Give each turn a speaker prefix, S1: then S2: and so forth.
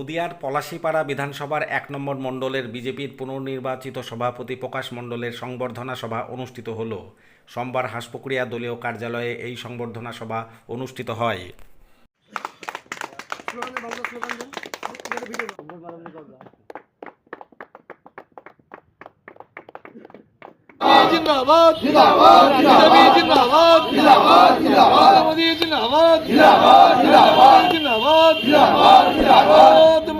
S1: নদিয়ার পলাশিপাড়া বিধানসভার এক নম্বর মণ্ডলের বিজেপির পুনর্নির্বাচিত সভাপতি প্রকাশ মণ্ডলের সংবর্ধনা সভা অনুষ্ঠিত হল সোমবার হাসপুকুরিয়া দলীয় কার্যালয়ে এই সংবর্ধনা সভা অনুষ্ঠিত হয়
S2: জিন্দাবাদ জিন্দাবাদ জিন্দাবাদ জিন্দাবাদ জিন্দাবাদ জিন্দাবাদ জিন্দাবাদ জিন্দাবাদ